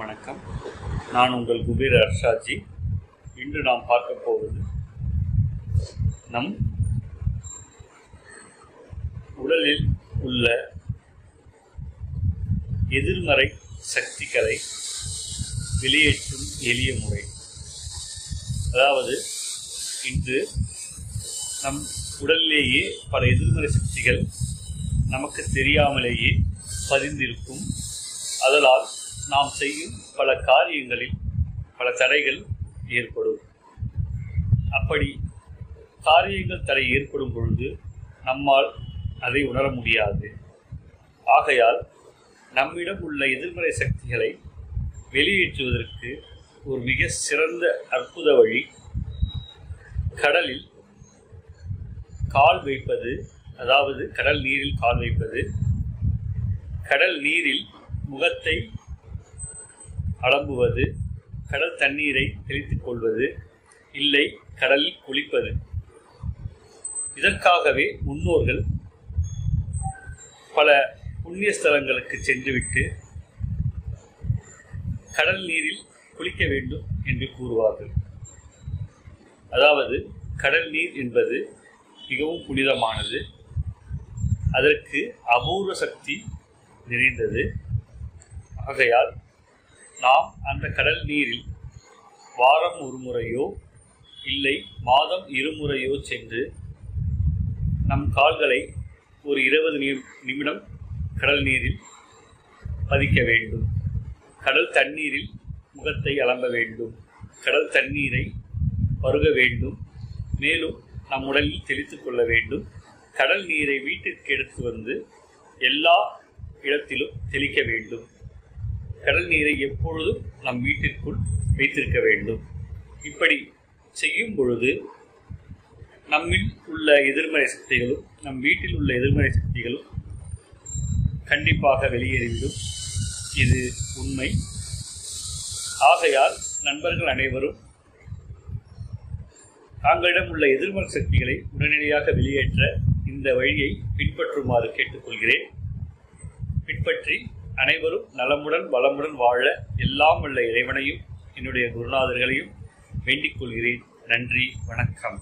வணக்கம். நான் உங்கள் குபீர் அர்ஷாஜி இன்று நாம் பார்க்க போவது நம் உடலில் உள்ள எதிர்மறை சக்திகளை வெளியேற்றும் எளிய முறை. அதாவது இன்று நம் உடலிலேயே பல எதிர்மறை சக்திகள் நமக்கு தெரியாமலேயே பதிந்திருக்கும் நாம் செய்யும் பல காரியங்களில் பல தடைகள் ஏற்படும். அப்படி காரியங்கள் தடை ஏற்படும் பொழுது நம்மால் அதை உணர முடியாது. ஆகையால் நம்மிடம் உள்ள எதிர்மறை சக்திகளை வெளியேற்றுவதற்கு ஒரு மிக சிறந்த அற்புத வழி கடலில் கால் வைப்பது அதாவது கடல் நீரில் கால் வைப்பது. கடல் நீரில் முகத்தை அலம்புவது கடல் தண்ணீரை தெளித்துக் கொள்வது இல்லை கடலில் குளிப்பது. இதற்காகவே முன்னோர்கள் பல புண்ணிய ஸ்தலங்களுக்கு சென்றுவிட்டு கடல் நீரில் குளிக்க வேண்டும் என்று கூறுவார்கள். அதாவது கடல் நீர் என்பது மிகவும் புனிதமானது அதற்கு அபூர்வ சக்தி நிறைந்தது. ஆகையால் நாம் அந்த கடல் நீரில் வாரம் ஒரு முறையோ இல்லை மாதம் இருமுறையோ சென்று நம் கால்களை ஒரு இருபது நிமிடம் கடல் நீரில் பதிக்க வேண்டும். கடல் தண்ணீரில் முகத்தை அலம்ப வேண்டும். கடல் தண்ணீரை பருக வேண்டும். மேலும் நம் உடலில் தெளித்து கொள்ள வேண்டும். கடல் நீரை வீட்டிற்கு எடுத்து வந்து எல்லா இடத்திலும் தெளிக்க வேண்டும். கடல் நீரை எப்பொழுதும் நம் வீட்டிற்குள் வைத்திருக்க வேண்டும். இப்படி செய்யும் பொழுது நம்மில் உள்ள எதிர்மறை சக்திகளும் நம் வீட்டில் உள்ள எதிர்மறை சக்திகளும் கண்டிப்பாக வெளியேறிவிடும். இது உண்மை. ஆகையால் நண்பர்கள் அனைவரும் தாங்களிடம் உள்ள எதிர்மறை சக்திகளை உடனடியாக வெளியேற்ற இந்த வழியை பின்பற்றுமாறு கேட்டுக்கொள்கிறேன். பின்பற்றி அனைவரும் நலமுடன் வளமுடன் வாழ எல்லாம் உள்ள இறைவனையும் என்னுடைய குருநாதர்களையும் வேண்டிக் கொள்கிறேன். நன்றி வணக்கம்.